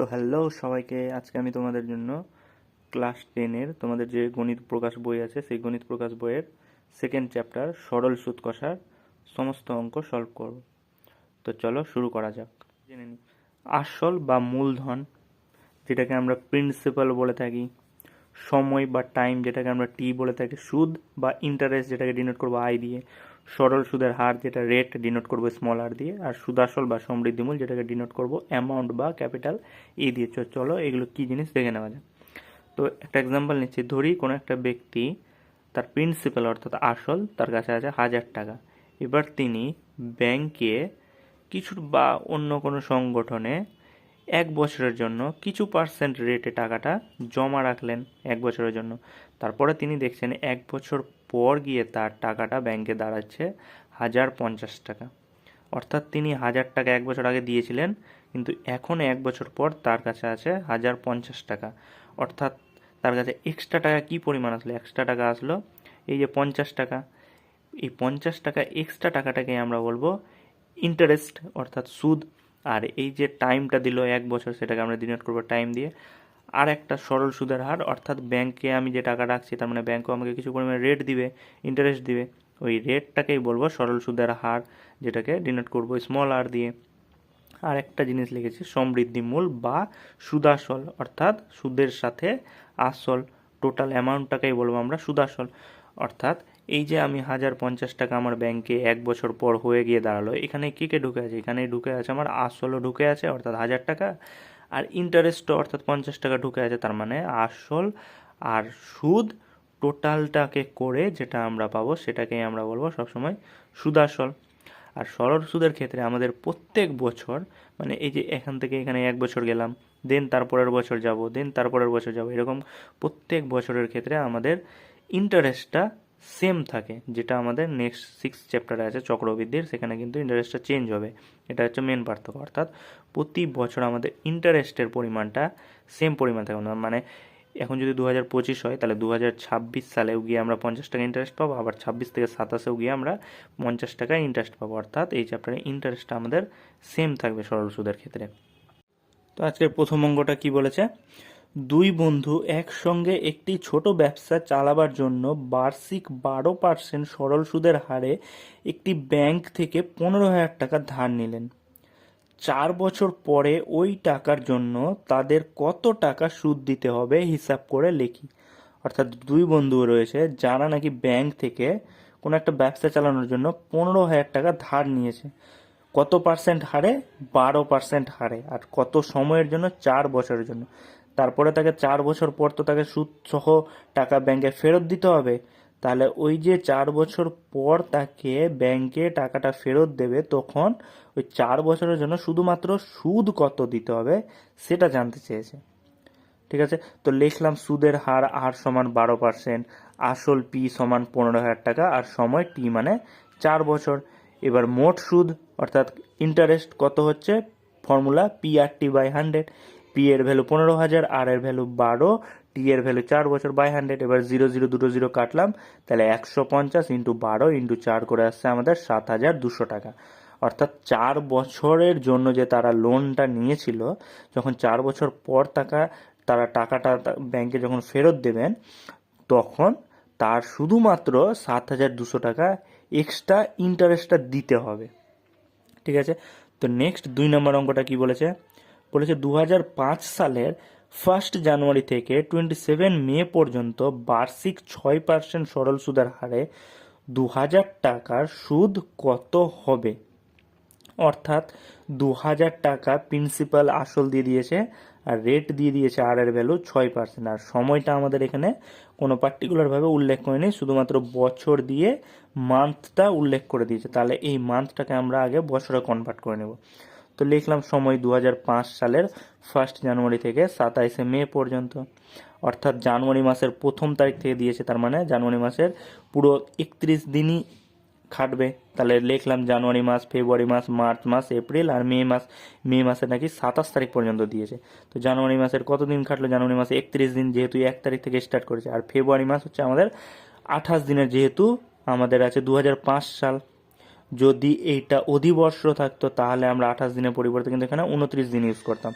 তো হ্যালো সবাইকে, আজকে আমি তোমাদের জন্য ক্লাস টেনের তোমাদের যে গণিত প্রকাশ বই আছে, সেই গণিত প্রকাশ বইয়ের সেকেন্ড চ্যাপ্টার সরল সুদ কষার সমস্ত অঙ্ক সলভ করব। তো চলো শুরু করা যাক। জেনে নিই। আসল বা মূলধন, যেটাকে আমরা প্রিন্সিপাল বলে থাকি, সময় বা টাইম যেটাকে আমরা টি বলে থাকি, সুদ বা ইন্টারেস্ট যেটাকে ডিনোট করব আই দিয়ে। সরল সুদের হার যেটা রেট ডিনোট করব স্মল আর দিয়ে, আর সুদাসল বা সমৃদ্ধিমূল যেটাকে ডিনোট করব অ্যামাউন্ট বা ক্যাপিটাল এ দিয়ে। চ- চলো এগুলো কি জিনিস দেখে নেওয়া যায় তো একটা এক্সাম্পল নিচ্ছি। ধরি কোনো একটা ব্যক্তি, তার প্রিন্সিপাল অর্থাৎ আসল, তার কাছে আছে হাজার টাকা। এবার তিনি ব্যাংকে কিছু বা অন্য কোনো সংগঠনে এক বছরের জন্য কিছু পার্সেন্ট রেটে টাকাটা জমা রাখলেন এক বছরের জন্য। তারপরে তিনি দেখছেন এক বছর পর গিয়ে তার টাকাটা ব্যাংকে দাঁড়াচ্ছে হাজার পঞ্চাশ টাকা। অর্থাৎ তিনি হাজার টাকা এক বছর আগে দিয়েছিলেন, কিন্তু এখন এক বছর পর তার কাছে আছে হাজার পঞ্চাশ টাকা। অর্থাৎ তার কাছে এক্সট্রা টাকা কি পরিমাণ আসলো? এক্সট্রা টাকা আসলো এই যে পঞ্চাশ টাকা। এই পঞ্চাশ টাকা এক্সট্রা টাকাটাকে আমরা বলব ইন্টারেস্ট অর্থাৎ সুদ। আর এই যে টাইমটা দিল এক বছর, সেটাকে আমরা ডিনোট করব টাইম দিয়ে। আর একটা সরল সুদের হার, অর্থাৎ ব্যাংকে আমি যে টাকা রাখছি, তার মানে ব্যাংকও আমাকে কিছু পরিমাণে রেট দিবে ইন্টারেস্ট দিবে, ওই রেটটাকেই বলব সরল সুদের হার, যেটাকে ডিনোট করব স্মল আর দিয়ে। আর একটা জিনিস লিখেছি সমৃদ্ধিমূল বা সুদাসল, অর্থাৎ সুদের সাথে আসল টোটাল অ্যামাউন্টটাকেই বলব আমরা সুদাসল। অর্থাৎ এই যে আমি হাজার পঞ্চাশ টাকা আমার ব্যাংকে এক বছর পর হয়ে গিয়ে দাঁড়াল, এখানে কে কে ঢুকে আছে? এখানে ঢুকে আছে আমার আসলও ঢুকে আছে, অর্থাৎ হাজার টাকা আর ইন্টারেস্টও অর্থাৎ পঞ্চাশ টাকা ঢুকে আছে, তার মানে আসল আর সুদ টোটালটাকে করে যেটা আমরা পাবো, সেটাকেই আমরা বলব সবসময় সুদাসল। আর সরল সুদের ক্ষেত্রে আমাদের প্রত্যেক বছর মানে এই যে এখান থেকে এখানে এক বছর গেলাম দেন তারপরের বছর যাব দেন তারপরের বছর যাব, এরকম প্রত্যেক বছরের ক্ষেত্রে আমাদের ইন্টারেস্টটা সেম থাকে, যেটা আমাদের নেক্সট সিক্স চ্যাপ্টারে আছে, চক্রবৃদ্ধির, সেখানে কিন্তু ইন্টারেস্টটা চেঞ্জ হবে। এটা হচ্ছে মেন পার্থক্য, অর্থাৎ প্রতি বছর আমাদের ইন্টারেস্টের পরিমাণটা সেম পরিমাণ থাকে। না মানে এখন যদি দু হাজার পঁচিশ হয়, তাহলে দু হাজার ছাব্বিশ সালেও গিয়ে আমরা পঞ্চাশ টাকা ইন্টারেস্ট পাবো, আবার ছাব্বিশ থেকে সাতাশেও গিয়ে আমরা পঞ্চাশ টাকা ইন্টারেস্ট পাবো। অর্থাৎ এই চ্যাপ্টারে ইন্টারেস্টটা আমাদের সেম থাকবে সরল সুদের ক্ষেত্রে। তো আজকের প্রথম অঙ্কটা কি বলেছে? দুই বন্ধু একসঙ্গে একটি ছোট ব্যবসা চালাবার জন্য বার্ষিক বারো পার্সেন্ট সরল সুদের হারে একটি ব্যাংক থেকে পনেরো হাজার টাকা ধার নিলেন। চার বছর পরে ওই টাকার জন্য তাদের কত টাকা সুদ দিতে হবে হিসাব করে লিখি। অর্থাৎ দুই বন্ধু রয়েছে, যারা নাকি ব্যাংক থেকে কোনো একটা ব্যবসা চালানোর জন্য পনেরো হাজার টাকা ধার নিয়েছে। কত পার্সেন্ট হারে? বারো পার্সেন্ট হারে। আর কত সময়ের জন্য? চার বছরের জন্য। তারপরে তাকে চার বছর পর তো তাকে সুদ সহ টাকা ব্যাংকে ফেরত দিতে হবে। তাহলে ওই যে চার বছর পর তাকে ব্যাংকে টাকাটা ফেরত দেবে, তখন ওই চার বছরের জন্য শুধুমাত্র সুদ কত দিতে হবে সেটা জানতে চেয়েছে। ঠিক আছে? তো লিখলাম সুদের হার আর সমান বারো পার্সেন্ট আসল পি সমান পনেরো হাজার টাকা, আর সময় টি মানে চার বছর। এবার মোট সুদ, অর্থাৎ ইন্টারেস্ট কত হচ্ছে? Formula P R T by hundred P এর ভ্যালু পনেরো হাজার আর এর ভ্যালু বারো টি এর ভ্যালু চার বছর বাই হান্ড্রেড এবার জিরো জিরো দুটো জিরো কাটলাম, তাহলে একশো পঞ্চাশ ইন্টু বারো ইন্টু চার করে আসছে আমাদের সাত হাজার দুশো টাকা। অর্থাৎ চার বছরের জন্য যে তারা লোনটা নিয়েছিল, যখন চার বছর পর টাকা, তারা টাকাটা ব্যাংকে যখন ফেরত দেবেন, তখন তার শুধুমাত্র সাত হাজার দুশো টাকা এক্সট্রা ইন্টারেস্টটা দিতে হবে। ঠিক আছে? তো নেক্সট দুই নম্বর অঙ্কটা কি বলেছে? বলেছে দু হাজার পাঁচ সালের ফার্স্ট জানুয়ারি থেকে টোয়েন্টি সেভেন মে পর্যন্ত বার্ষিক ছয় পার্সেন্ট সরল সুদের হারে দু হাজার টাকার সুদ কত হবে? অর্থাৎ দু হাজার টাকা প্রিন্সিপাল আসল দিয়ে দিয়েছে আর রেট দিয়ে দিয়েছে আর এর ভ্যালু ছয় পার্সেন্ট আর সময়টা আমাদের এখানে কোনো পার্টিকুলারভাবে উল্লেখ করেনি, শুধুমাত্র বছর দিয়ে মান্থটা উল্লেখ করে দিয়েছে। তাহলে এই মান্থটাকে আমরা আগে বছরে কনভার্ট করে নেব। তো লিখলাম সময় দু হাজার পাঁচ সালের ফার্স্ট জানুয়ারি থেকে সাতাইশে মে পর্যন্ত। অর্থাৎ জানুয়ারি মাসের প্রথম তারিখ থেকে দিয়েছে, তার মানে জানুয়ারি মাসের পুরো একত্রিশ দিনই খাটবে। তাহলে লিখলাম জানুয়ারি মাস, ফেব্রুয়ারি মাস, মার্চ মাস, এপ্রিল আর মে মাস, মে মাসে নাকি সাতাশ তারিখ পর্যন্ত দিয়েছে। তো জানুয়ারি মাসের কত দিন খাটলো? জানুয়ারি মাসে একত্রিশ দিন যেহেতু এক তারিখ থেকে স্টার্ট করেছে। আর ফেব্রুয়ারি মাস হচ্ছে আমাদের আঠাশ দিনের যেহেতু আমাদের আছে দু হাজার পাঁচ সাল। যদি এইটা অধিবর্ষ থাকতো, তাহলে আমরা আঠাশ দিনের পরিবর্তে কিন্তু এখানে উনত্রিশ দিন ইউজ করতাম।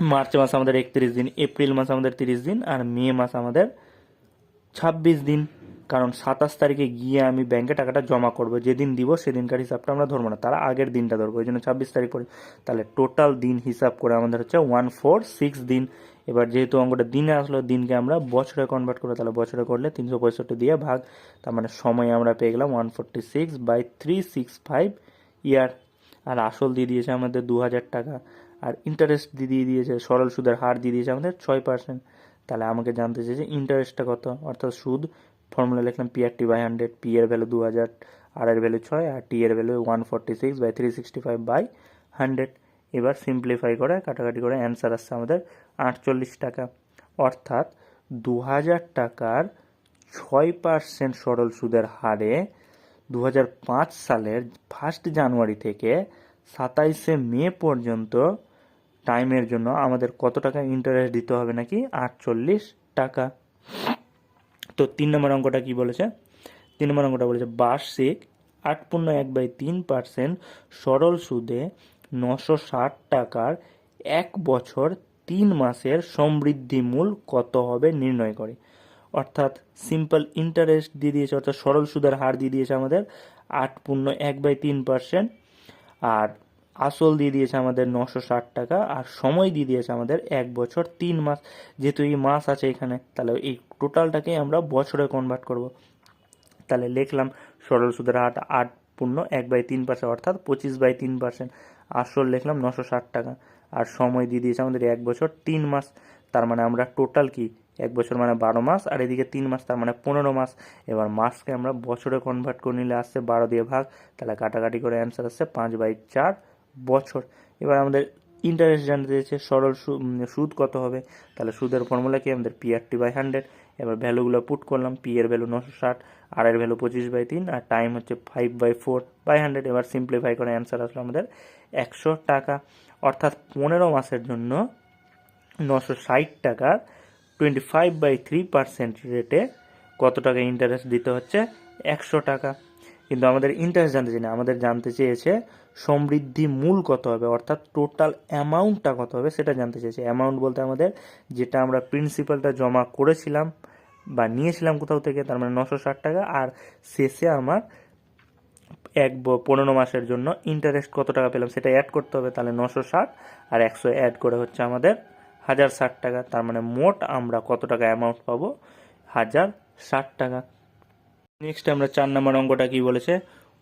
মার্চ মাস আমাদের একত্রিশ দিন, এপ্রিল মাস আমাদের তিরিশ দিন, আর মে মাস আমাদের ছাব্বিশ দিন। কারণ সাতাশ তারিখে গিয়ে আমি ব্যাংকে টাকাটা জমা করব। যেদিন দিব সেদিনকার হিসাবটা আমরা ধরবো না, তারা আগের দিনটা ধরবো। ওই জন্য ছাব্বিশ তারিখ পরে। তাহলে টোটাল দিন হিসাব করে আমাদের হচ্ছে ওয়ান ফোর সিক্স দিন। এবার যেহেতু অঙ্কটা দিনে আসলো, দিনকে আমরা বছরে কনভার্ট করব তাহলে বছরে করলে তিনশো পঁয়ষট্টি দিয়ে ভাগ, তার মানে সময় আমরা পেয়ে গেলাম one forty six by three six five year আর আসল দিয়ে দিয়েছে আমাদের দু হাজার টাকা। আর ইন্টারেস্ট দিয়ে দিয়েছে, সরল সুদের হার দিয়ে দিয়েছে আমাদের ছয় পার্সেন্ট তাহলে আমাকে জানতে চেয়েছে ইন্টারেস্টটা কত? অর্থাৎ সুদ ফর্মুলা লিখলাম P R T by hundred P এর ভ্যালু দু হাজার আর এর ভ্যালু ছয়, আর টি এর value one forty six by three sixty five by hundred এবার সিম্পলিফাই করে, কাটাকাটি করে অ্যান্সার আসছে আমাদের আটচল্লিশ টাকা। অর্থাৎ দু হাজার টাকার ছয় পার্সেন্ট সরল সুদের হারে দু সালের ফার্স্ট জানুয়ারি থেকে সাতাইশে মে পর্যন্ত টাইমের জন্য আমাদের কত টাকা ইন্টারেস্ট দিতে হবে নাকি? আটচল্লিশ টাকা। তো তিন নম্বর অঙ্কটা কি বলেছে? তিন নম্বর অঙ্কটা বলেছে, বার্ষিক আট পূর্ণ এক বাই তিন পার্সেন্ট সরল সুদে নশো ষাট টাকার এক বছর তিন মাসের সমৃদ্ধি মূল কত হবে নির্ণয় করে। অর্থাৎ সিম্পল ইন্টারেস্ট দিয়ে দিয়েছে, অর্থাৎ সরল সুদের হার দিয়ে দিয়েছে আমাদের আট পূর্ণ এক বাই তিন পার্সেন্ট আর আসল দিয়ে দিয়েছে আমাদের নশো ষাট টাকা, আর সময় দিয়ে দিয়েছে আমাদের এক বছর তিন মাস। যেহেতু এই মাস আছে এখানে, তাহলে এই টোটালটাকে আমরা বছরে কনভার্ট করব। তাহলে লিখলাম সরল সুদের হার আট পূর্ণ এক বাই তিন পার্সেন্ট অর্থাৎ পঁচিশ বাই তিন পার্সেন্ট আসল লিখলাম নশো ষাট টাকা। আর সময় দিয়ে দিয়েছে আমাদের এক বছর, তিন মাস, তার মানে আমরা টোটাল কি? এক বছর মানে বারো মাস, আর এদিকে তিন মাস, তার মানে পনেরো মাস। এবার মাসকে আমরা বছরে কনভার্ট করে নিলে আসছে বারো দিয়ে ভাগ, তাহলে কাটাকাটি করে অ্যান্সার আসছে পাঁচ বাই চার বছর। এবার আমাদের ইন্টারেস্ট জানতে চেয়েছে সরল সুদ কত হবে? তাহলে সুদের ফর্মুলা কি? আমাদের P R T by hundred এবার ভ্যালুগুলো পুট করলাম পি এর ভ্যালু নশো ষাট আর এর ভ্যালু পঁচিশ বাই তিন, আর টাইম হচ্ছে five by four by hundred এবার সিম্পলিফাই করে অ্যান্সার আসলো আমাদের একশো টাকা। অর্থাৎ পনেরো মাসের জন্য নশো ষাট টাকার twenty five by three percent রেটে কত টাকা ইন্টারেস্ট দিতে হচ্ছে? একশো টাকা। কিন্তু আমাদের ইন্টারেস্ট জানতে চাই না। আমাদের জানতে চেয়েছে সমৃদ্ধি মূল কত হবে? অর্থাৎ টোটাল অ্যামাউন্টটা কত হবে সেটা জানতে চেয়েছে। অ্যামাউন্ট বলতে আমাদের যেটা আমরা প্রিন্সিপালটা জমা করেছিলাম বা নিয়েছিলাম কোথাও থেকে, তার মানে নশো ষাট টাকা। আর শেষে আমার এক পনেরো মাসের জন্য ইন্টারেস্ট কত টাকা পেলাম সেটা অ্যাড করতে হবে, তাহলে নশো ষাট, আর একশো অ্যাড করে হচ্ছে আমাদের হাজার ষাট টাকা, তার মানে মোট আমরা কত টাকা অ্যামাউন্ট পাবো? হাজার ষাট টাকা। নেক্সট আমরা চার নম্বর অঙ্কটা কি বলেছে?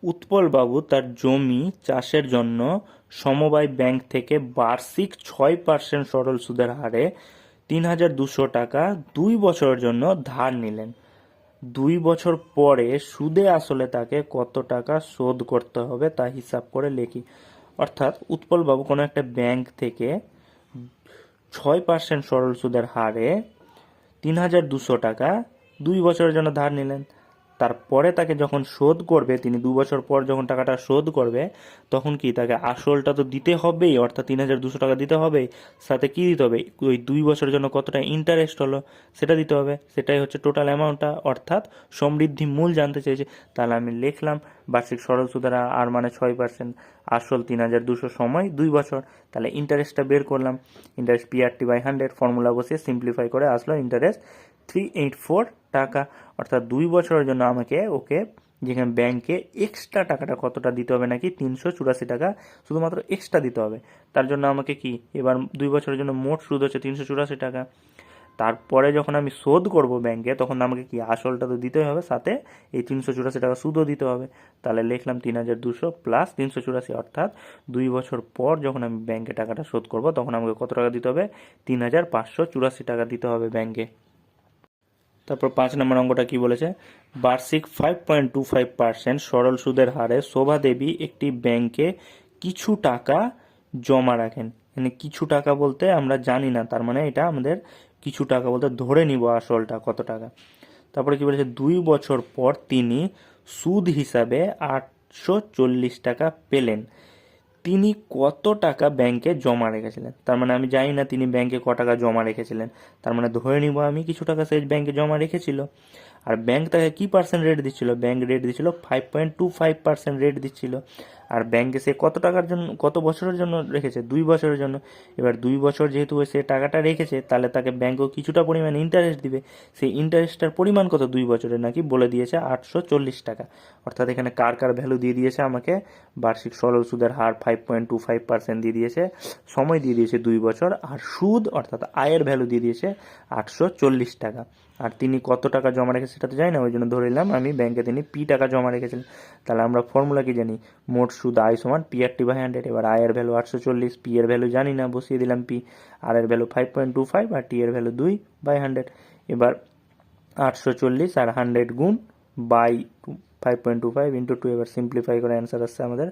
উৎপল বাবু তার জমি চাষের জন্য সমবায় ব্যাংক থেকে বার্ষিক ছয় পার্সেন্ট সরল সুদের হারে তিন হাজার দুশো টাকা দুই বছরের জন্য ধার নিলেন। দুই বছর পরে সুদে আসলে তাকে কত টাকা শোধ করতে হবে তা হিসাব করে লেখি। অর্থাৎ উৎপল বাবু কোনো একটা ব্যাংক থেকে ছয় পার্সেন্ট সরল সুদের হারে তিন হাজার দুশো টাকা দুই বছরের জন্য ধার নিলেন। তারপরে তাকে যখন শোধ করবে, তিনি দু বছর পর যখন টাকাটা শোধ করবে, তখন কি তাকে আসলটা তো দিতে হবেই, অর্থাৎ তিন হাজার দুশো টাকা দিতে হবেই সাথে কি দিতে হবে? ওই দুই বছরের জন্য কতটা ইন্টারেস্ট হলো, সেটা দিতে হবে। সেটাই হচ্ছে টোটাল অ্যামাউন্টটা অর্থাৎ সমৃদ্ধি মূল জানতে চেয়েছে। তাহলে আমি লিখলাম, বার্ষিক সরল সুদের আর মানে ছয় পার্সেন্ট আসল তিন হাজার দুশো সময় দুই বছর। তাহলে ইন্টারেস্টটা বের করলাম interest PRT by hundred formula বসিয়ে সিম্পলিফাই করে আসলো ইন্টারেস্ট থ্রি এইট ফোর টাকা, অর্থাৎ দুই বছরের জন্য আমাকে ওকে যেখানে ব্যাংকে এক্সট্রা টাকাটা কতটা দিতে হবে নাকি তিনশো চুরাশি টাকা শুধুমাত্র এক্সট্রা দিতে হবে। তার জন্য আমাকে কি, এবার দুই বছরের জন্য মোট সুদ হচ্ছে তিনশো চুরাশি টাকা। তারপরে যখন আমি শোধ করব ব্যাংকে তখন আমাকে কি আসলটা তো দিতেই হবে, সাথে এই তিনশো চুরাশি টাকা সুদও দিতে হবে। তাহলে লিখলাম তিন হাজার দুশো প্লাস তিনশো চুরাশি, অর্থাৎ দুই বছর পর যখন আমি ব্যাংকে টাকাটা শোধ করব, তখন আমাকে কত টাকা দিতে হবে? তিন হাজার পাঁচশো চুরাশি টাকা দিতে হবে ব্যাংকে তারপর পাঁচ নম্বর অঙ্কটা কি বলেছে? বার্ষিক five point two five percent সরল সুদের হারে শোভা দেবী একটি ব্যাংকে কিছু টাকা জমা রাখেন। মানে কিছু টাকা বলতে আমরা জানি না, তার মানে এটা আমাদের কিছু টাকা বলতে ধরে নিব আসলটা কত টাকা। তারপরে কি বলেছে? দুই বছর পর তিনি সুদ হিসাবে আটশো চল্লিশ টাকা পেলেন। তিনি কত টাকা ব্যাংকে জমা রেখেছিলেন? তার মানে আমি জানি না তিনি ব্যাংকে ক টাকা জমা রেখেছিলেন। তার মানে ধরে নিব আমি কিছু টাকা সেই ব্যাংকে জমা রেখেছিল। আর ব্যাংক তাকে কি পার্সেন্ট রেট দিচ্ছিল? ব্যাংক রেট দিচ্ছিল five point two five percent rate দিচ্ছিল। আর ব্যাংকে সে কত টাকার জন্য, কত বছরের জন্য রেখেছে? দুই বছরের জন্য। এবার দুই বছর যেহেতু সে টাকাটা রেখেছে, তাহলে তাকে ব্যাংকও কিছুটা পরিমাণ ইন্টারেস্ট দিবে। সেই ইন্টারেস্টটার পরিমাণ কত? দুই বছরের নাকি? বলে দিয়েছে আটশো চল্লিশ টাকা। অর্থাৎ এখানে কার কার ভ্যালু দিয়ে দিয়েছে আমাকে? বার্ষিক সরল সুদের হার five point two five percent দিয়ে দিয়েছে, সময় দিয়ে দিয়েছে দুই বছর, আর সুদ অর্থাৎ আয়ের ভ্যালু দিয়ে দিয়েছে আটশো চল্লিশ টাকা। আর তিনি কত টাকা জমা রেখেছে সেটা তো জানি না, ওই জন্য ধরে নিলাম আমি ব্যাংকে তিনি পি টাকা জমা রেখেছিলেন। তাহলে আমরা ফর্মুলা কি জানি? মোট সুদ আয় সমান P R T by hundred এবার আয়ের ভ্যালু আটশো চল্লিশ পি এর ভ্যালু জানি না, বসিয়ে দিলাম পি আর এর value five point two five আর টি এর ভ্যালু দুই বাই হান্ড্রেড এবার আটশো চল্লিশ আর হান্ড্রেড গুণ by five point two five into two এবার সিম্পলিফাই করে অ্যান্সার আসছে আমাদের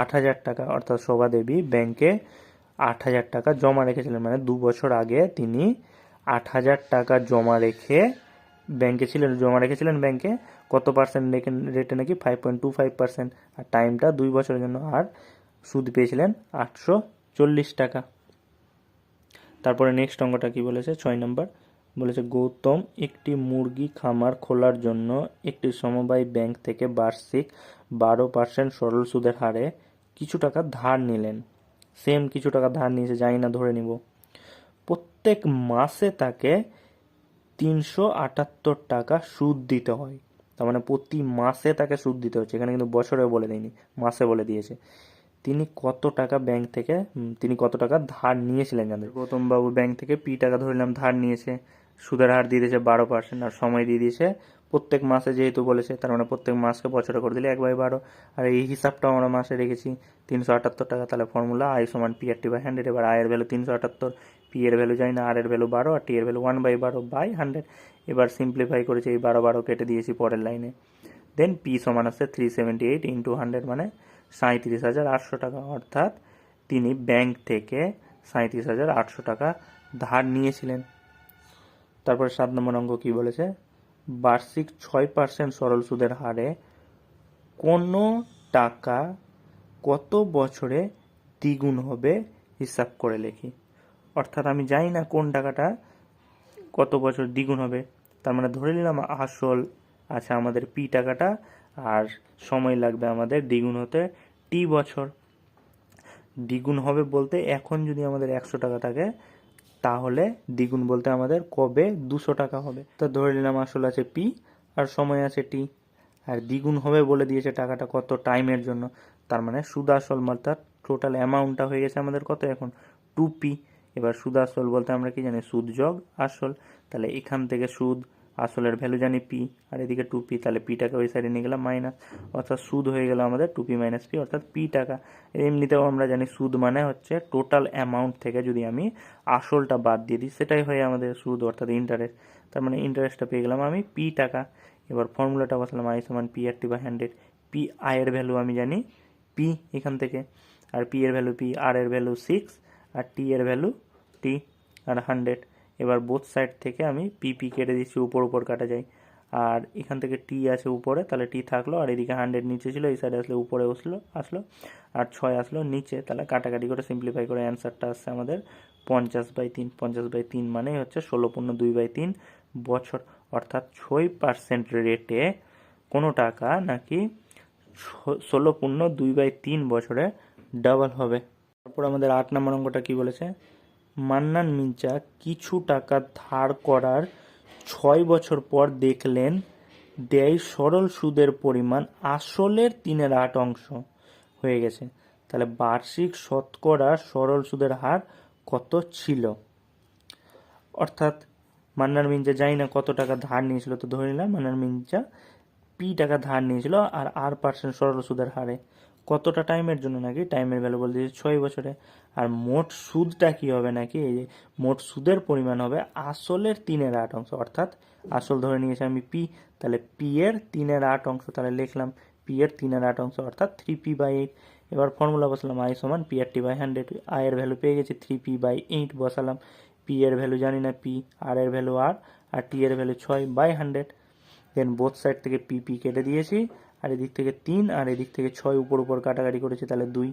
আট হাজার টাকা। অর্থাৎ শোভা দেবী ব্যাংকে আট হাজার টাকা জমা রেখেছিলেন মানে দু বছর আগে তিনি আট হাজার টাকা জমা রেখে ব্যাংকে ছিলেন, জমা রেখেছিলেন ব্যাংকে। কত পার্সেন্ট রেটে নাকি five point two five percent আর টাইমটা দুই বছরের জন্য। আর সুদ পেয়েছিলেন আটশো চল্লিশ টাকা। তারপরে নেক্সট অঙ্কটা কি বলেছে? ছয় নম্বর। বলেছে, গৌতম একটি মুরগি খামার খোলার জন্য একটি সমবায় ব্যাংক থেকে বার্ষিক বারো পার্সেন্ট সরল সুদের হারে কিছু টাকা ধার নিলেন। সেম কিছু টাকা ধার নিয়েছে, জানি না, ধরে নিব। প্রত্যেক মাসে তাকে তিনশো আটাত্তর টাকা সুদ দিতে হয়। তার মানে প্রতি মাসে তাকে সুদ দিতে হচ্ছে। এখানে কিন্তু বছরে বলে দেয়নি, মাসে বলে দিয়েছে। তিনি কত টাকা ব্যাংক থেকে তিনি কত টাকা ধার নিয়েছিলেন জানেন? গৌতম বাবু ব্যাংক থেকে পি টাকা ধরে ধরলাম ধার নিয়েছে। সুদের হার দিয়ে দিয়েছে বারো পার্সেন্ট আর সময় দিয়ে দিয়েছে। প্রত্যেক মাসে যেহেতু বলেছে, তার মানে প্রত্যেক মাসকে বছরে করে দিলে এক বাই বারো। আর এই হিসাবটাও আমরা মাসে রেখেছি, তিনশো আটাত্তর টাকা। তাহলে ফর্মুলা আই সমান P R T by hundred এবার আয়ের ভ্যালু তিনশো আটাত্তর। পি এর ভ্যালু জানি না আর এর ভ্যালু বারো, আর টি এর ভ্যালু ওয়ান বাই বারো বাই হান্ড্রেড এবার সিম্পলিফাই করেছি এই বারো বারো কেটে দিয়েছি পরের লাইনে দেন পি সমান আছে three seventy eight into hundred মানে সাঁত্রিশ হাজার আটশো টাকা। অর্থাৎ তিনি ব্যাংক থেকে সাঁত্রিশ হাজার আটশো টাকা ধার নিয়েছিলেন। তারপরে সাত নম্বর অঙ্ক কি বলেছে? বার্ষিক ছয় পার্সেন্ট সরল সুদের হারে কোনো টাকা কত বছরে দ্বিগুণ হবে হিসাব করে লিখি। অর্থাৎ আমি জানি না কোন টাকাটা কত বছর দ্বিগুণ হবে। তার মানে ধরে নিলাম আসল আছে আমাদের পি টাকাটা আর সময় লাগবে আমাদের দ্বিগুণ হতে টি বছর। দ্বিগুণ হবে বলতে এখন যদি আমাদের একশো টাকা থাকে, তাহলে দ্বিগুণ বলতে আমাদের কবে দুশো টাকা হবে। তো ধরে নিলাম আসল আছে পি আর সময় আছে টি। আর দ্বিগুণ হবে বলে দিয়েছে টাকাটা কত টাইমের জন্য। তার মানে সুদ আসল অর্থাৎ টোটাল অ্যামাউন্টটা হয়ে গেছে আমাদের কত এখন? Two P. এবার সুদ আসল বলতে আমরা কি জানি? সুদ যোগ আসল। তাহলে এখান থেকে সুদ আসলের ভ্যালু জানি পি আর এদিকে টু পি তাহলে পিটাকে ওই সাইডে নিয়ে গেলাম মাইনাস অর্থাৎ সুদ হয়ে গেল আমাদের টু পি মাইনাস পি অর্থাৎ পি টাকা। এমনিতেও আমরা জানি সুদ মানে হচ্ছে টোটাল অ্যামাউন্ট থেকে যদি আমি আসলটা বাদ দিয়ে দিই, সেটাই হয় আমাদের সুদ, অর্থাৎ ইন্টারেস্ট তার মানে ইন্টারেস্টটা পেয়ে গেলাম আমি পি টাকা। এবার ফর্মুলাটা বসালাম আই সমান P R T by hundred P আয়ের ভ্যালু আমি জানি পি এখান থেকে। আর পি এর ভ্যালু পি আর এর ভ্যালু সিক্স আর টি এর ভ্যালু টি আর হান্ড্রেড। এবার বোথ সাইড থেকে আমি পি পি কেটে দিচ্ছি, উপর উপর কাটা যায়। আর এখান থেকে টি আছে উপরে, তাহলে টি থাকল, আর এদিকে হান্ড্রেড নিচে ছিল, এই সাইডে আসলে, উপরে বসল আসলো। আর ছয় আসলো নিচে, তাহলে কাটাকাটি করে সিম্পলিফাই করে অ্যান্সারটা আসছে আমাদের পঞ্চাশ বাই তিন। পঞ্চাশ বাই তিন মানে হচ্ছে ষোলো পূর্ণ দুই বাই তিন বছর। অর্থাৎ ছয় পার্সেন্ট রেটে কোনো টাকা নাকি ষোলো পূর্ণ দুই বাই তিন বছরে ডাবল হবে। তারপর আমাদের আট নম্বর অঙ্কটা কি বলেছে? মান্নান মির্জা কিছু টাকা ধার করার ছয় বছর পর দেখলেন, দেয় সরল সুদের পরিমাণ আসলের তিনের আট অংশ হয়ে গেছে। তাহলে বার্ষিক শতকরা সরল সুদের হার কত ছিল? অর্থাৎ মান্নার মির্জা জানি না কত টাকা ধার নিয়েছিল, তো ধরে নিলাম মান্নার মির্জা পি টাকা ধার নিয়েছিল আর আর পার্সেন্ট সরল সুদের হারে। কতটা টাইমের জন্য নাকি? টাইমের ভ্যালু বলতে ছয় বছরে। আর মোট সুদটা কি হবে নাকি? এই যে মোট সুদের পরিমাণ হবে আসলের তিনের আট অংশ। অর্থাৎ আসল ধরে নিয়েছি আমি পি তাহলে পি এর তিনের আট অংশ তাহলে লিখলাম। পি এর তিনের আট অংশ, অর্থাৎ থ্রি পি বাই এইট এবার ফর্মুলা বসালাম আই সমান P R T by hundred আয়ের ভ্যালু পেয়ে গেছি থ্রি পি বাই এইট বসালাম। পি এর ভ্যালু জানি না পি আর এর ভ্যালু আর আর টি এর ভ্যালু ছয় by hundred then both side থেকে পি পি কেটে দিয়েছি। আর এদিক থেকে তিন, আর এদিক থেকে ছয় উপর উপর কাটাকাটি করেছি, তাহলে দুই।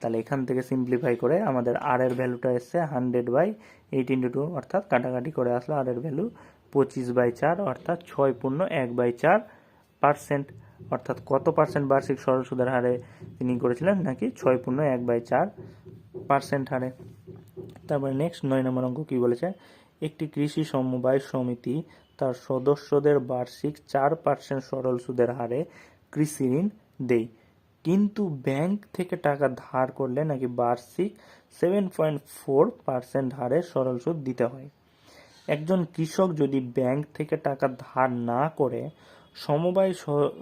তাহলে এখান থেকে সিম্পলিফাই করে আমাদের আর এর ভ্যালুটা এসছে hundred by eight into two অর্থাৎ কাটাকাটি করে আসলো আর এর ভ্যালু পঁচিশ বাই চার, অর্থাৎ ছয় পূর্ণ এক বাই চার পার্সেন্ট অর্থাৎ কত পার্সেন্ট বার্ষিক সরল সুদের হারে তিনি করেছিলেন? নাকি ছয় পূর্ণ এক বাই চার পার্সেন্ট হারে। তারপরে নেক্সট নয় নম্বর অঙ্ক কি বলেছে? একটি কৃষি সমবায় সমিতি তার সদস্যদের বার্ষিক চার পার্সেন্ট সরল সুদের হারে কৃষি ঋণ দেয়। কিন্তু ব্যাংক থেকে টাকা ধার করলে নাকি বার্ষিক সেভেন পয়েন্ট ফোর পার্সেন্ট হারে সরল সুদ দিতে হয়। একজন কৃষক যদি ব্যাংক থেকে টাকা ধার না করে সমবায়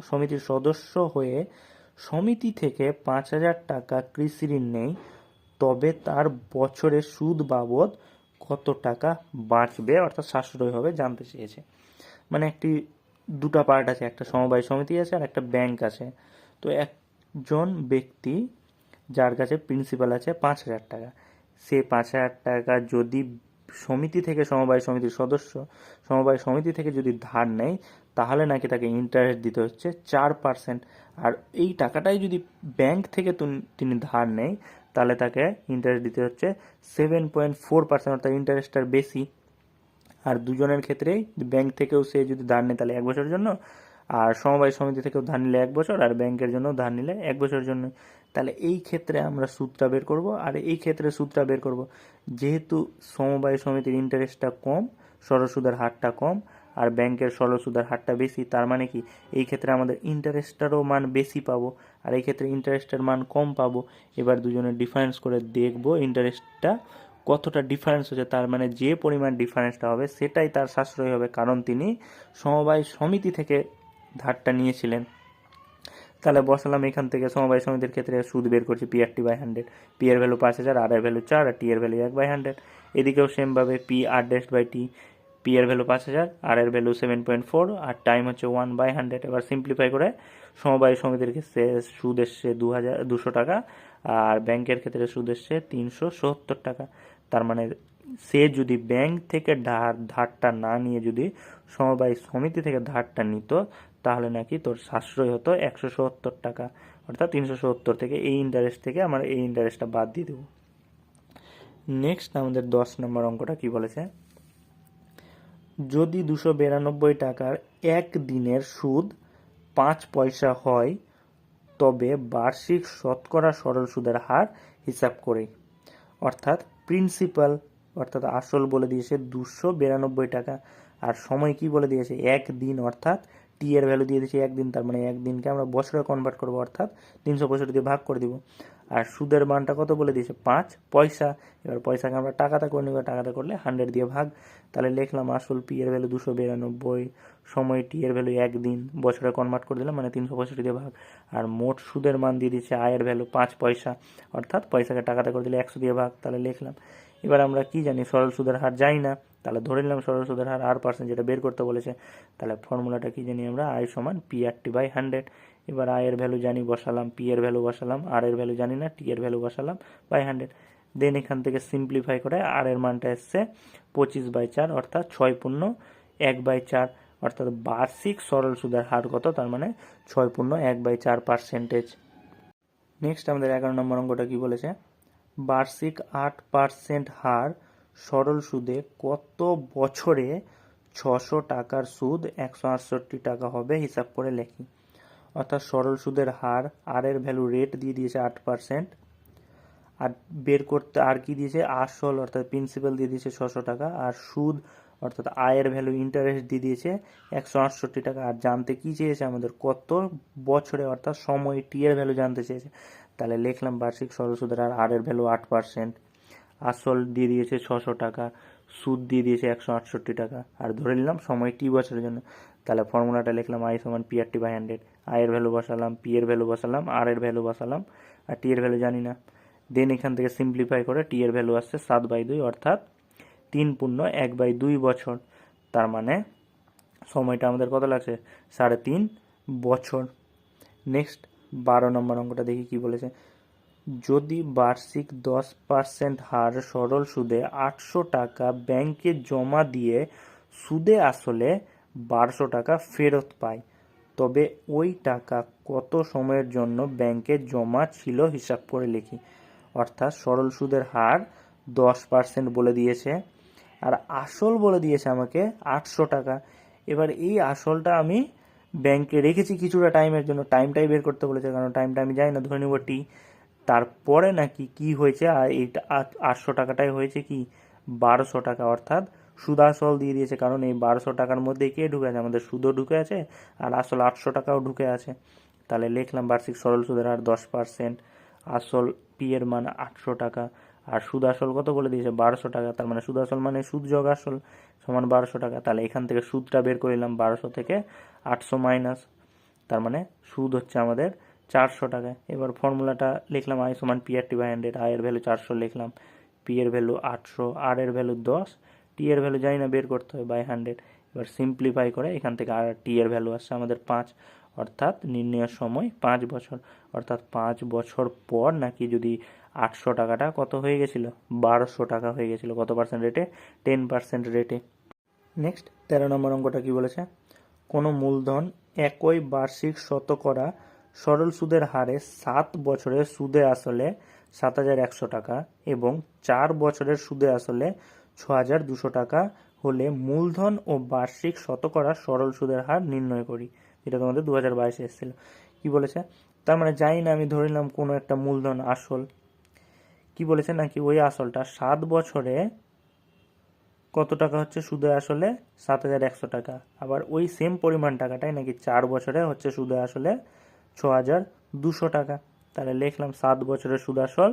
সমিতির সদস্য হয়ে সমিতি থেকে পাঁচ হাজার টাকা কৃষি ঋণ নেয়, তবে তার বছরে সুদ বাবদ কত টাকা বাঁচবে অর্থাৎ সাশ্রয় হবে জানতে চেয়েছে। মানে একটি, দুটা পার্ট আছে, একটা সমবায় সমিতি আছে আর একটা ব্যাংক আছে। তো একজন ব্যক্তি যার কাছে প্রিন্সিপাল আছে পাঁচ হাজার টাকা। সে পাঁচ হাজার টাকা যদি সমিতি থেকে, সমবায় সমিতির সদস্য, সমবায় সমিতি থেকে যদি ধার নেয়, তাহলে নাকি তাকে ইন্টারেস্ট দিতে হচ্ছে চার পার্সেন্ট আর এই টাকাটাই যদি ব্যাংক থেকে তিনি ধার নেয় তাহলে তাকে ইন্টারেস্ট দিতে হচ্ছে সেভেন পয়েন্ট ফোর পার্সেন্ট অর্থাৎ ইন্টারেস্টটার বেশি। আর দুজনের ক্ষেত্রেই ব্যাংক থেকেও সে যদি ধার নেয় তাহলে এক বছরের জন্য, আর সমবায় সমিতি থেকেও ধার নিলে এক বছর, আর ব্যাংকের জন্য ধার নিলে এক বছরের জন্য। তাহলে এই ক্ষেত্রে আমরা সুদটা বের করব, আর এই ক্ষেত্রে সুদটা বের করব। যেহেতু সমবায় সমিতির ইন্টারেস্টটা কম সরল সুদের হারটা কম আর ব্যাংকের সরল সুদের হারটা বেশি, তার মানে কি? এই ক্ষেত্রে আমাদের ইন্টারেস্টটারও মান বেশি পাবো, আর এই ক্ষেত্রে ইন্টারেস্টের মান কম পাবো। এবার দুজনের ডিফারেন্স করে দেখব ইন্টারেস্টটা কতটা ডিফারেন্স হচ্ছে, তার মানে যে পরিমাণ ডিফারেন্সটা হবে সেটাই তার সাশ্রয় হবে, কারণ তিনি সমবায় সমিতি থেকে ধারটা নিয়েছিলেন। তাহলে বসালাম এখান থেকে, সমবায় সমিতির ক্ষেত্রে সুদ বের করছি P R T by hundred P এর ভ্যালু পাঁচ হাজার আর এর ভ্যালু চার, আর টি এর ভ্যালু এক বাই হান্ড্রেড এদিকেও সেমভাবে পি আর ডেস্ট বাই টি পি এর ভ্যালু পাঁচ হাজার আর এর ভ্যালু সেভেন পয়েন্ট ফোর আর টাইম হচ্ছে ওয়ান বাই হান্ড্রেড এবার সিম্পলিফাই করে সমবায় সমিতির ক্ষেত্রে সুদ এসছে দু হাজার, দুশো টাকা, আর ব্যাংকের ক্ষেত্রে সুদ এসছে তিনশো সত্তর টাকা। তার মানে সে যদি ব্যাংক থেকে ধার, ধারটা না নিয়ে যদি সমবায় সমিতি থেকে ধারটা নিত, তাহলে নাকি তোর সাশ্রয় হতো একশো সত্তর টাকা। অর্থাৎ তিনশো সত্তর থেকে এই ইন্টারেস্ট থেকে আমরা এই ইন্টারেস্টটা বাদ দিয়ে দেবো। নেক্সট আমাদের দশ নম্বর অঙ্কটা কি বলেছে? যদি দুশো বিরানব্বই টাকার এক দিনের সুদ পাঁচ পয়সা হয়, তবে বার্ষিক শতকরা সরল সুদের হার হিসাব করে। অর্থাৎ প্রিন্সিপাল অর্থাৎ আসল বলে দিয়েছে দুশো বিরানব্বই টাকা। আর সময় কি বলে দিয়েছে? এক দিন, অর্থাৎ টি এর ভ্যালু দিয়ে দিয়েছে একদিন তার মানে একদিনকে আমরা বছরে কনভার্ট করব, অর্থাৎ তিনশো পঁয়ষট্টি দিয়ে ভাগ করে দিব। আর সুদের মানটা কত বলে দিয়েছে? পাঁচ পয়সা। এবার পয়সাকে আমরা টাকাতে করে নিব, টাকাতে করলে হান্ড্রেড দিয়ে ভাগ। তাহলে লিখলাম আসল পি এর ভ্যালু দুশো বিরানব্বই, সময় টি এর ভ্যালু একদিন, বছরে কনভার্ট করে দিলাম মানে তিনশো পঁয়ষট্টি দিয়ে ভাগ। আর মোট সুদের মান দিয়ে দিচ্ছে আয়ের ভ্যালু পাঁচ পয়সা, অর্থাৎ পয়সাকে টাকাতে করে দিলে একশো দিয়ে ভাগ, তাহলে লিখলাম। এবার আমরা কি জানি, সরল সুদের হার যাই না, তাহলে ধরে নিলাম সরল সুদের হার আর পার্সেন্ট যেটা বের করতে বলেছে, তাহলে ফর্মুলাটা কি জানি আমরা আই সমান P R T by hundred এবার আয়ের ভ্যালু জানি, বসালাম পি এর ভ্যালু বসালাম আর এর ভ্যালু জানি না টি এর ভ্যালু বসালাম বাই হান্ড্রেড দেন এখান থেকে সিম্পলিফাই করে আর এর মানটা এসছে পঁচিশ বাই চার, অর্থাৎ ছয় পূর্ণ এক বাই চার, অর্থাৎ বার্ষিক সরল সুদের হার কত? তার মানে ছয় পূর্ণ এক বাই চার পার্সেন্টেজ নেক্সট আমাদের এগারো নম্বর অঙ্কটা কি বলেছে? বার্ষিক আট পার্সেন্ট হার সরল সুদে কত বছরে ছশো টাকার সুদ? একশো আটষট্টি টাকা হবে, হিসাব করে লেখি। অর্থাৎ সরল সুদের হার আর এর ভ্যালু রেট দিয়ে দিয়েছে আট পার্সেন্ট আর বের করতে আর কি দিয়েছে? আসল অর্থাৎ প্রিন্সিপাল দিয়ে দিয়েছে ছশো টাকা। আর সুদ, অর্থাৎ আয়ের ভ্যালু ইন্টারেস্ট দিয়ে দিয়েছে একশো আটষট্টি টাকা। আর জানতে কি চেয়েছে আমাদের? কত বছরে, অর্থাৎ সময় টি এর ভ্যালু জানতে চেয়েছে? তাহলে লিখলাম বার্ষিক সরল সুদের আর আর এর ভ্যালু আট পার্সেন্ট আসল দিয়ে দিয়েছে ছশো টাকা, সুদ দিয়ে দিয়েছে একশো আটষট্টি টাকা। আর ধরে নিলাম সময় টি বছরের জন্য। তাহলে ফর্মুলাটা লিখলাম আই সমান P R T by hundred আয়ের ভ্যালু বসালাম পি এর ভ্যালু বসালাম আর এর ভ্যালু বসালাম, আর টি এর ভ্যালু জানি না। দেন এখান থেকে সিম্পলিফাই করে টি এর ভ্যালু আসছে সাত বাই দুই, অর্থাৎ তিন পূর্ণ এক বাই দুই বছর। তার মানে সময়টা আমাদের কত লাগছে? সাড়ে তিন বছর। নেক্সট বারো নম্বর অঙ্কটা দেখি কি বলেছে। যদি বার্ষিক দশ পার্সেন্ট হার সরল সুদে আটশো টাকা ব্যাংকে জমা দিয়ে সুদে আসলে বারোশো টাকা ফেরত পায় তবে ওই টাকা কত সময়ের জন্য ব্যাংকে জমা ছিল হিসাব করে লিখি। অর্থাৎ সরল সুদের হার দশ পার্সেন্ট বলে দিয়েছে। আর আসল বলে দিয়েছে আমাকে আটশো টাকা। এবার এই আসলটা আমি ব্যাংকে রেখেছি কিছুটা টাইমের জন্য। টাইমটাই বের করতে বলেছে, কারণ টাইমটা আমি জানি না, ধরে নেব টি। তারপরে নাকি কি হয়েছে? আর এইটা আটশো টাকাটাই হয়েছে কি? বারোশো টাকা। অর্থাৎ সুদ আসল দিয়ে দিয়েছে। কারণ এই বারোশো টাকার মধ্যে কে ঢুকে আছে? আমাদের সুদও ঢুকে আছে আর আসল আটশো টাকাও ঢুকে আছে। তাহলে লিখলাম বার্ষিক সরল সুদের হার দশ পার্সেন্ট আসল পি এর মান আটশো টাকা আর সুদ আসল কত বলে দিয়েছে? বারোশো টাকা। তার মানে সুদ আসল মানে সুদ যোগ আসল সমান বারোশো টাকা। তাহলে এখান থেকে সুদটা বের করে নিলাম বারোশো থেকে আটশো মাইনাস। তার মানে সুদ হচ্ছে আমাদের চারশো টাকা। এবার ফর্মুলাটা লিখলাম আই সমান P R T by hundred. I এর ভ্যালু চারশো লিখলাম। পি এর ভ্যালু আটশো, আর এর ভ্যালু দশ। টি এর ভ্যালু জানি না বের করতে হবে বাই হান্ড্রেড এবার সিম্পলিফাই করে এখান থেকে আর টি এর ভ্যালু আসছে আমাদের পাঁচ, অর্থাৎ নির্ণয়ের সময় পাঁচ বছর, অর্থাৎ পাঁচ বছর পর নাকি যদি আটশো টাকাটা কত হয়ে গেছিল? বারোশো টাকা হয়ে গেছিল। কত পার্সেন্ট রেটে টেন পার্সেন্ট রেটে নেক্সট তেরো নম্বর অঙ্কটা কি বলেছে? কোনো মূলধন একই বার্ষিক শতকরা সরল সুদের হারে সাত বছরের সুদে আসলে সাত হাজার একশো টাকা এবং চার বছরের সুদে আসলে ছ হাজার দুশো টাকা হলে মূলধন ও বার্ষিক শতকরা সরল সুদের হার নির্ণয় করি, যেটা তোমাদের দু হাজার বাইশে এসেছিল। কি বলেছে? তার মানে জানি না, আমি ধরে নিলাম কোনো একটা মূলধন আসল। কি বলেছে? নাকি ওই আসলটা সাত বছরে কত টাকা হচ্ছে সুদে আসলে? সাত হাজার একশো টাকা। আবার ওই সেম পরিমাণ টাকাটাই নাকি চার বছরে হচ্ছে সুদে আসলে ছ হাজার দুশো টাকা। তাহলে লিখলাম সাত বছরের সুদ আসল,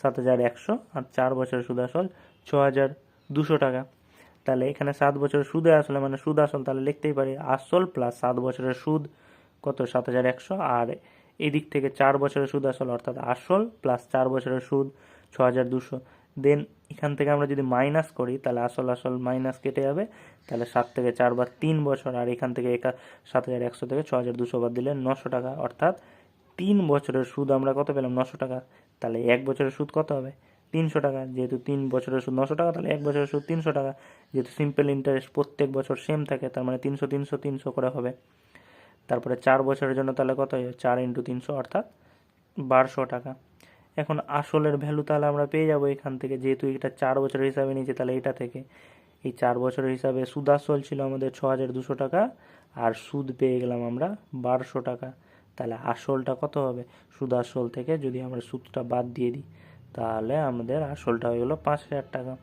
সাত হাজার একশো, আর চার বছরের সুদ আসল ছ হাজার দুশো টাকা। তাহলে এখানে সাত বছরের সুদে আসলে মানে সুদ আসল তাহলে লিখতেই পারি। আসল প্লাস সাত বছরের সুদ কত? সাত হাজার একশো। আর এদিক থেকে চার বছরের সুদ আসল, অর্থাৎ আসল প্লাস চার বছরের সুদ ছ হাজার দুশো। দেন এখান থেকে আমরা যদি মাইনাস করি, তাহলে আসল আসল মাইনাস কেটে যাবে। তাহলে সাত থেকে চার বার তিন বছর, আর এখান থেকে একা সাত হাজার একশো থেকে ছ হাজার দুশো বাদ দিলে নশো টাকা। অর্থাৎ তিন বছরের সুদ আমরা কত পেলাম? নশো টাকা। তাহলে এক বছরের সুদ কত হবে? তিনশো টাকা, যেহেতু তিন বছরের সুদ নশো টাকা, তাহলে এক বছরের সুদ তিনশো টাকা। যেহেতু সিম্পল ইন্টারেস্ট প্রত্যেক বছর সেম থাকে, তার মানে তিনশো তিনশো তিনশো করে হবে। তারপরে চার বছরের জন্য তাহলে কত হয়ে চার ইন্টু তিনশো, অর্থাৎ বারোশো টাকা। এখন আসলের ভ্যালু তাহলে আমরা পেয়ে যাব এখান থেকে, যেহেতু এটা চার বছরের হিসাবে নিয়েছে, তাহলে এটা থেকে। এই চার বছরের হিসাবে সুদ আসল ছিল আমাদের ছ হাজার দুশো টাকা, আর সুদ পেয়ে গেলাম আমরা বারোশো টাকা। তাহলে আসলটা কত হবে? সুদ আসল থেকে যদি আমরা সুদটা বাদ দিয়ে দিই তাহলে আমাদের আসলটা হয়ে গেলো পাঁচ হাজার টাকা।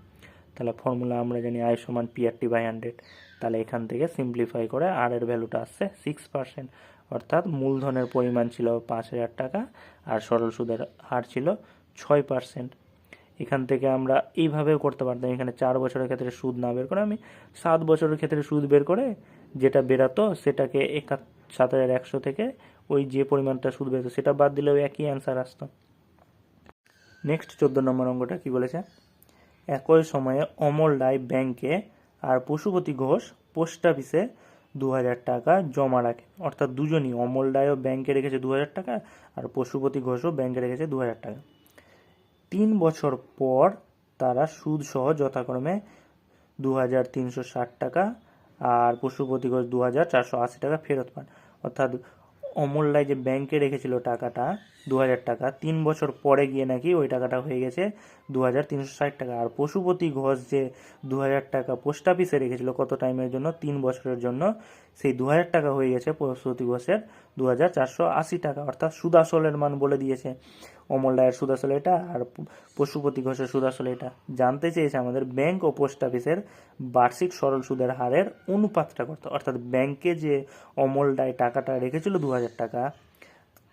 তাহলে ফর্মুলা আমরা জানি আই সমান পিআরটি বাই হান্ড্রেড তাহলে এখান থেকে সিম্পলিফাই করে আর এর ভ্যালুটা আসছে সিক্স পার্সেন্ট অর্থাৎ মূলধনের পরিমাণ ছিল পাঁচ হাজার টাকা আর সরল সুদের হার ছিল ছয় পার্সেন্ট এখান থেকে আমরা এইভাবেও করতে পারতাম। এখানে চার বছরের ক্ষেত্রে সুদ না বের করে আমি সাত বছরের ক্ষেত্রে সুদ বের করে যেটা বেরাতো সেটাকে একা সাত হাজার একশো থেকে ওই যে পরিমাণটা সুদ বেরোতো সেটা বাদ দিলেও একই অ্যান্সার আসতো। নেক্সট চোদ্দ নম্বর অঙ্কটা কি বলেছে? একই সময়ে অমল রায় ব্যাংকে আর পশুপতি ঘোষ পোস্ট অফিসে দু হাজার টাকা জমা রাখে। অর্থাৎ দুজনই অমল রায়ও ব্যাংকে রেখেছে দু হাজার টাকা আর পশুপতি ঘোষও ব্যাংকে রেখেছে দু হাজার টাকা। তিন বছর পর তারা সুদ সহ যথাক্রমে দু হাজার তিনশো ষাট টাকা আর পশুপতি ঘোষ দু হাজার চারশো আশি টাকা ফেরত পান। অর্থাৎ অমল রায় যে ব্যাংকে রেখেছিল টাকাটা দু হাজার টাকা, তিন বছর পরে গিয়ে নাকি ওই টাকাটা হয়ে গেছে দু হাজার তিনশো ষাট টাকা। আর পশুপতি ঘোষ যে দু হাজার টাকা পোস্ট অফিসে রেখেছিল কত টাইমের জন্য? তিন বছরের জন্য। সেই দু হাজার টাকা হয়ে গেছে পশুপতি ঘোষের দু হাজার চারশো আশি টাকা। অর্থাৎ সুদাসলের মান বলে দিয়েছে অমল রায়ের সুদাসল এটা আর পশুপতি ঘোষের সুদাসল এটা। জানতে চেয়েছে আমাদের ব্যাংক ও পোস্ট অফিসের বার্ষিক সরল সুদের হারের অনুপাতটা কত। অর্থাৎ ব্যাংকে যে অমল রায় টাকাটা রেখেছিল দু হাজার টাকা,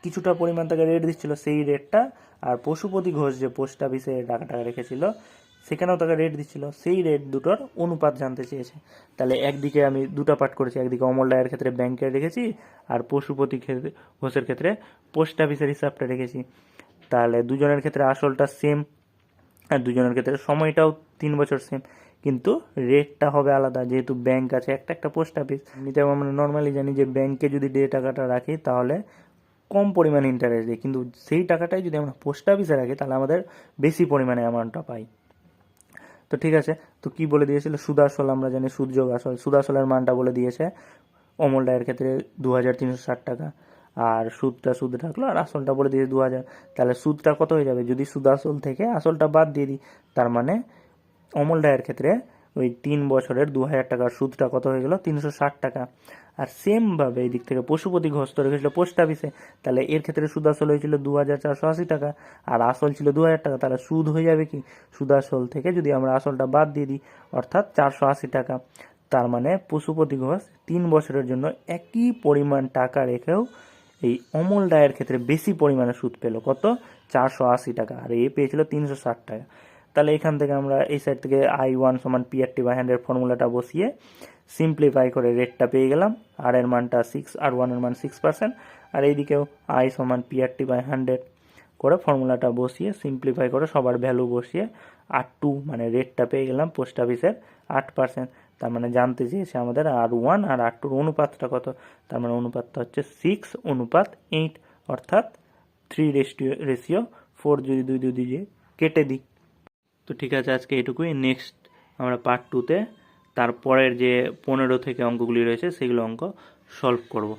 কিছুটা পরিমাণ তাকে রেট দিচ্ছিল, সেই রেটটা আর পশুপতি ঘোষ যে পোস্ট অফিসে টাকাটা রেখেছিল সেখানেও তাকে রেট দিচ্ছিল। সেই রেট দুটোর অনুপাত জানতে চেয়েছে। তাহলে একদিকে আমি দুটো পার্ট করেছি, একদিকে অমল রায়ের ক্ষেত্রে ব্যাংকে রেখেছি আর পশুপতি ঘোষের ক্ষেত্রে পোস্ট অফিসের হিসাবটা রেখেছি। তাহলে দুজনের ক্ষেত্রে আসলটা সেম আর দুজনের ক্ষেত্রে সময়টাও তিন বছর সেম কিন্তু রেটটা হবে আলাদা। যেহেতু ব্যাংক আছে, একটা একটা পোস্ট অফিস এমনিতে আমরা নর্মালি জানি যে ব্যাংকে যদি ডে টাকাটা রাখি, তাহলে কম পরিমাণে ইন্টারেস্ট দিই কিন্তু সেই টাকাটাই যদি আমরা পোস্ট অফিসে রাখি, তাহলে আমাদের বেশি পরিমাণে অ্যামাউন্টটা পাই। তো ঠিক আছে, তো কি বলে দিয়েছিল? সুদাসল, আমরা জানি সুদ যোগ আসল সুদাসলের মানটা বলে দিয়েছে অমল রায়ের ক্ষেত্রে দু হাজার তিনশো ষাট টাকা। আর সুদটা সুদ রাখল আর আসলটা বলে দিয়েছে দু হাজার তাহলে সুদটা কত হয়ে যাবে? যদি সুদ আসল থেকে আসলটা বাদ দিয়ে দিই, তার মানে অমল রায়ের ক্ষেত্রে ওই তিন বছরের দু হাজার টাকার সুদটা কত হয়ে গেল? তিনশো ষাট টাকা। আর সেমভাবে এই দিক থেকে পশুপতি ঘোষ তো রেখেছিল পোস্ট অফিসে তাহলে এর ক্ষেত্রে সুদ আসল হয়েছিল দু হাজার চারশো আশি টাকা, আর আসল ছিল দু হাজার টাকা, তাহলে সুদ হয়ে যাবে কি? সুদ আসল থেকে যদি আমরা আসলটা বাদ দিয়ে দিই, অর্থাৎ চারশো আশি টাকা, তার মানে পশুপতি ঘোষ তিন বছরের জন্য একই পরিমাণ টাকা রেখেও এই অমল রায়ের ক্ষেত্রে বেশি পরিমাণে সুদ পেল। কত? চারশো আশি টাকা, আর এ পেয়েছিল তিনশো ষাট টাকা। তাহলে এখান থেকে আমরা এই সাইড থেকে আই ওয়ান সমান P R T by hundred ফর্মুলাটা বসিয়ে সিম্পলিফাই করে রেটটা পেয়ে গেলাম। আর এর মানটা সিক্স আর ওয়ানের মান সিক্স পার্সেন্ট আর এইদিকেও আই সমান পিআরটি বাই হান্ড্রেড করে ফর্মুলাটা বসিয়ে সিম্পলিফাই করে সবার ভ্যালু বসিয়ে আর টু মানে রেটটা পেয়ে গেলাম পোস্ট অফিসের আট পার্সেন্ট তার মানে জানতে চেয়েছে আমাদের আর ওয়ান আর আর টুর অনুপাতটা কত? তার মানে অনুপাতটা হচ্ছে সিক্স অনুপাত এইট অর্থাৎ থ্রি রেশিও ফোর যদি দুই দুই দিয়ে কেটে দিই তো ঠিক আছে, আজকে এটুকুই। নেক্সট আমরা পার্ট টুতে তারপরের যে পনেরো থেকে অঙ্কগুলি রয়েছে, সেগুলো অঙ্ক সলভ করব।